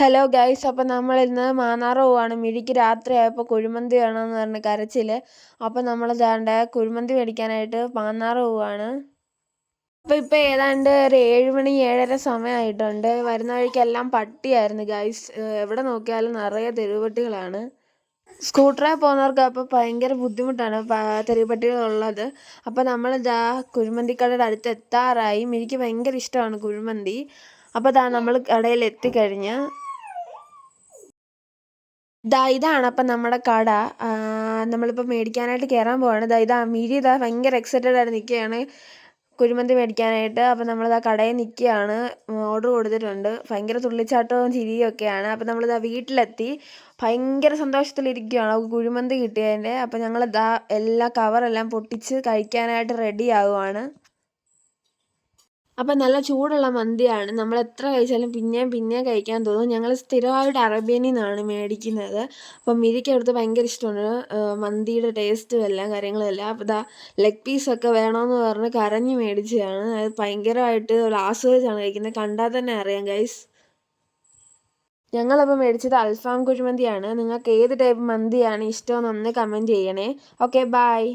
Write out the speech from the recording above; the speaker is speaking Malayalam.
ഹലോ ഗൈസ് അപ്പോൾ നമ്മൾ ഇന്ന് മാന്നാർ പോവാണ് മിഴിക്ക് രാത്രിയായപ്പോൾ കുഴിമന്തി വേണമെന്ന് പറഞ്ഞ് കരച്ചിൽ അപ്പോൾ നമ്മൾ ഇതാണ്ട് കുഴിമന്തി മേടിക്കാനായിട്ട് മാന്നാർ പോവാണ് അപ്പോൾ ഇപ്പോൾ ഏതാണ്ട് ഒരു ഏഴ് മണി ഏഴര സമയമായിട്ടുണ്ട് വരുന്ന വഴിക്കെല്ലാം പട്ടിയായിരുന്നു ഗൈസ് എവിടെ നോക്കിയാലും നിറയെ തെരുവുപട്ടികളാണ്. സ്കൂട്ടറിൽ പോകുന്നവർക്ക് അപ്പോൾ ഭയങ്കര ബുദ്ധിമുട്ടാണ് തെരുവുപട്ടികളുള്ളത്. അപ്പോൾ നമ്മൾ ഇതാ കുഴിമന്തിക്കടയുടെ അടുത്ത് എത്താറായി എനിക്ക് ഭയങ്കര ഇഷ്ടമാണ് കുഴിമന്തി. അപ്പോൾ ദാ നമ്മൾ കടയിൽ എത്തിക്കഴിഞ്ഞ് ദാ ഇതാണ് അപ്പം നമ്മുടെ കട. നമ്മളിപ്പോൾ മേടിക്കാനായിട്ട് കയറാൻ പോവാണ്. ദാ ഇതാ മീരി ഇതാ ഭയങ്കര എക്സൈറ്റഡ് ആയിട്ട് നിൽക്കുകയാണ് കുഴിമന്തി മേടിക്കാനായിട്ട്. അപ്പം നമ്മളിതാ കടയിൽ നിൽക്കുകയാണ് ഓർഡർ കൊടുത്തിട്ടുണ്ട്. ഭയങ്കര തുള്ളിച്ചാട്ടവും ചിരിയും ഒക്കെയാണ് അപ്പം നമ്മളിതാ വീട്ടിലെത്തി. ഭയങ്കര സന്തോഷത്തിലിരിക്കുകയാണ് കുഴിമന്തി കിട്ടിയതിന്റെ. അപ്പം ഞങ്ങളിതാ എല്ലാ കവറെല്ലാം പൊട്ടിച്ച് കഴിക്കാനായിട്ട് റെഡി ആവുകയാണ് അപ്പം നല്ല ചൂടുള്ള മന്തിയാണ്. നമ്മൾ എത്ര കഴിച്ചാലും പിന്നെയും പിന്നെയും കഴിക്കാൻ തോന്നും. ഞങ്ങൾ സ്ഥിരമായിട്ട് അറേബ്യനിൽ നിന്നാണ് മേടിക്കുന്നത്. അപ്പം മിരിക്ക് അവിടുത്തെ ഭയങ്കര ഇഷ്ടമാണ്. മന്തിയുടെ ടേസ്റ്റും എല്ലാം കാര്യങ്ങളും എല്ലാം. അപ്പം ഇതാ ലെഗ് പീസൊക്കെ വേണമെന്ന് പറഞ്ഞ് കരഞ്ഞ് മേടിച്ചതാണ്. അത് ഭയങ്കരമായിട്ട് ആസ്വദിച്ചാണ് കഴിക്കുന്നത്. കണ്ടാൽ തന്നെ അറിയാം ഗൈസ് ഞങ്ങളപ്പോൾ മേടിച്ചത് അൽഫാം കുഴിമന്തിയാണ്. നിങ്ങൾക്ക് ഏത് ടൈപ്പ് മന്തിയാണ് ഇഷ്ടമെന്ന് ഒന്ന് കമന്റ് ചെയ്യണേ. Okay bye